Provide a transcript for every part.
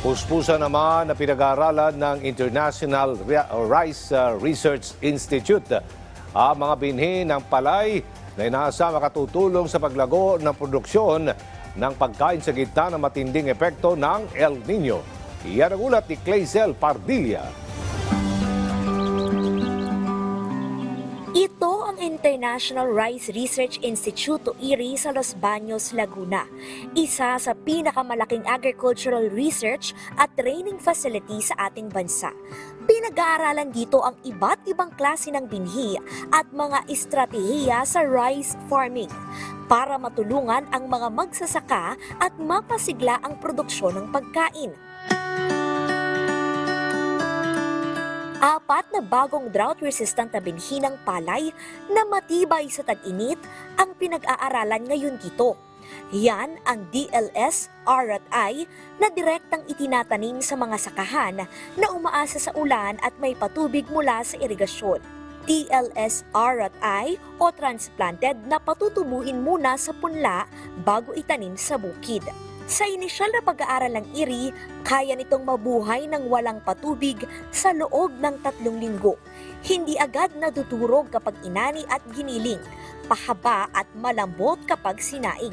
Puspusa naman na pinag-aaralan ng International Ri- Rice uh, Research Institute ang mga binhi ng palay na inaasa makatutulong sa paglago ng produksyon ng pagkain sa gitna ng matinding epekto ng El Nino. Iyan ang ulat ni Clazel Pardilla. Ito ang International Rice Research Institute o IRI sa Los Baños, Laguna. Isa sa pinakamalaking agricultural research at training facility sa ating bansa. Pinag-aaralan dito ang iba't ibang klase ng binhi at mga estratehiya sa rice farming para matulungan ang mga magsasaka at mapasigla ang produksyon ng pagkain. Apat na bagong drought-resistant na binhi ng palay na matibay sa tag-init ang pinag-aaralan ngayon dito. Yan ang DLS R&I na direktang itinatanim sa mga sakahan na umaasa sa ulan at may patubig mula sa irigasyon. TLS R&I o transplanted na patutubuin muna sa punla bago itanim sa bukid. Sa inisyal na pag-aaral ng IRI, kaya nitong mabuhay ng walang patubig sa loob ng tatlong linggo. Hindi agad natuturog kapag inani at giniling, pahaba at malambot kapag sinaing.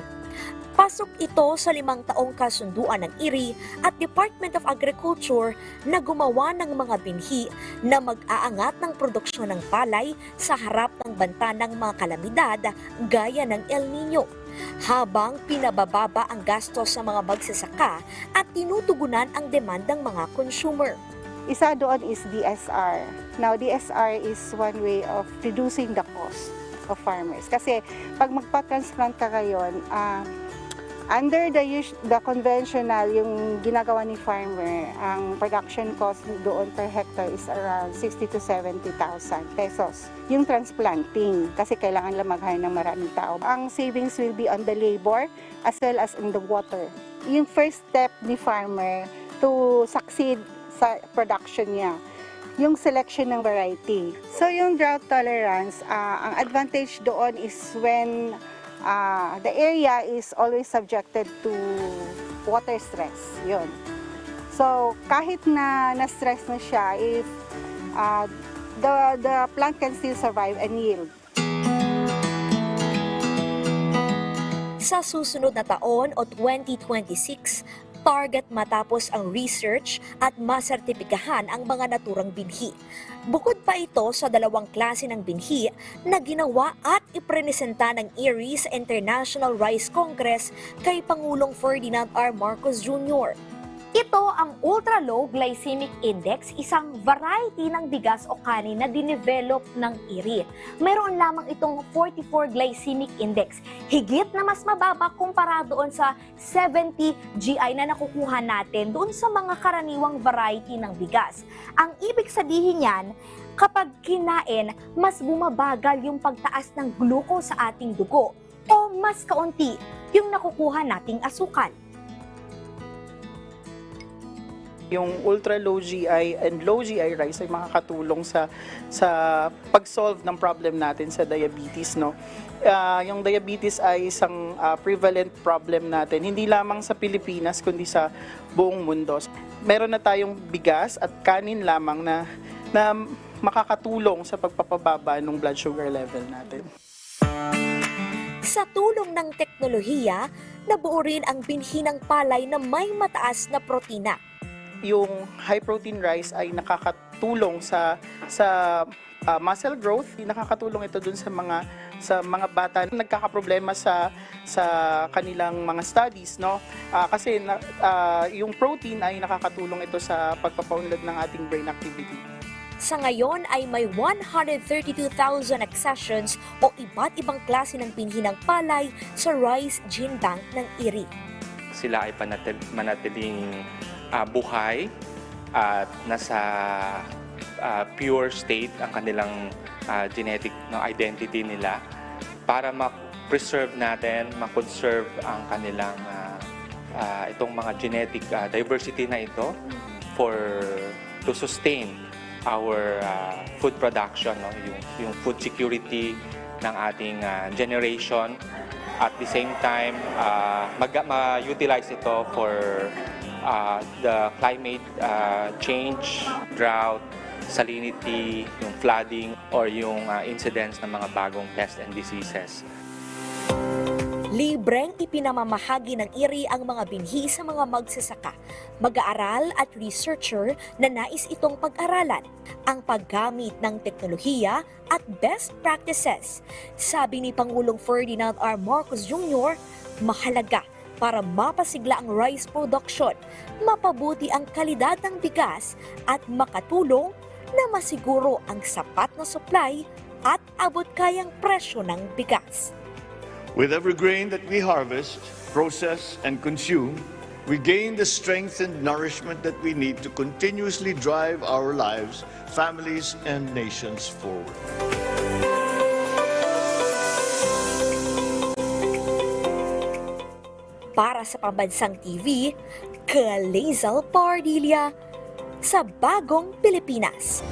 Pasok ito sa limang taong kasunduan ng IRI at Department of Agriculture na gumawa ng mga binhi na mag-aangat ng produksyon ng palay sa harap ng banta ng mga kalamidad gaya ng El Nino habang pinabababa ang gastos sa mga magsasaka at tinutugunan ang demandang mga consumer. Isa doon is DSR. Now, DSR is one way of reducing the cost of farmers. Kasi pag magpa-transplant ka ngayon, ah, under the, the conventional, yung ginagawa ni farmer, ang production cost doon per hectare is around 60 to 70,000 pesos. Yung transplanting, kasi kailangan lang mag-hire ng maraming tao. Ang savings will be on the labor as well as in the water. Yung first step ni farmer to succeed sa production niya yung selection ng variety. So yung drought tolerance, ah, ang advantage doon is when ah, the area is always subjected to water stress. Yun. So kahit na na-stress na siya, if ah, the, the plant can still survive and yield. Sa susunod na taon o 2026, target matapos ang research at masertipikahan ang mga naturang binhi. Bukod pa ito sa dalawang klase ng binhi na ginawa at iprenesenta ng IRI sa International Rice Congress kay Pangulong Ferdinand R. Marcos Jr. Ito ang Ultra Low Glycemic Index, isang variety ng bigas o kanin na dinevelop ng IRI. Mayroon lamang itong 44 Glycemic Index, higit na mas mababa kumpara doon sa 70 GI na nakukuha natin doon sa mga karaniwang variety ng bigas. Ang ibig sabihin yan, kapag kinain, mas bumabagal yung pagtaas ng glucose sa ating dugo o mas kaunti yung nakukuha nating asukal. Yung ultra low GI and low GI rice ay makakatulong sa sa pag-solve ng problem natin sa diabetes no. Ah, yung diabetes ay isang ah, prevalent problem natin hindi lamang sa Pilipinas kundi sa buong mundo. Meron na tayong bigas at kanin lamang na na makakatulong sa pagpapababa ng blood sugar level natin. Sa tulong ng teknolohiya, nabuo rin ang binhi ng palay na may mataas na protina. Yung high protein rice ay nakakatulong sa sa uh, muscle growth. Nakakatulong ito dun sa mga sa mga bata na nagkakaproblema sa sa kanilang mga studies, no? Ah, kasi na, ah, yung protein ay nakakatulong ito sa pagpapaunlad ng ating brain activity. Sa ngayon ay may 132,000 accessions o iba't ibang klase ng binhi ng palay sa Rice Gene Bank ng IRI. sila ay panatil, ah, buhay at nasa ah, pure state ang kanilang ah, genetic no, identity nila para ma-preserve natin, ma-conserve ang kanilang ah, ah, itong mga genetic ah, diversity na ito for to sustain our ah, food production, no? yung, yung food security ng ating ah, generation at the same time uh, mag- ma-utilize ito for uh, the climate uh, change, drought, salinity, yung flooding, or yung uh, incidence ng mga bagong pests and diseases. Libreng ipinamamahagi ng IRI ang mga binhi sa mga magsasaka, mag-aaral at researcher na nais itong pag-aralan ang paggamit ng teknolohiya at best practices. Sabi ni Pangulong Ferdinand R. Marcos Jr., mahalaga para mapasigla ang rice production, mapabuti ang kalidad ng bigas at makatulong na masiguro ang sapat na supply at abot kayang presyo ng bigas. With every grain that we harvest, process, and consume, we gain the strength and nourishment that we need to continuously drive our lives, families, and nations forward. Para sa Pambansang TV, Kalezal Pardilla sa Bagong Pilipinas.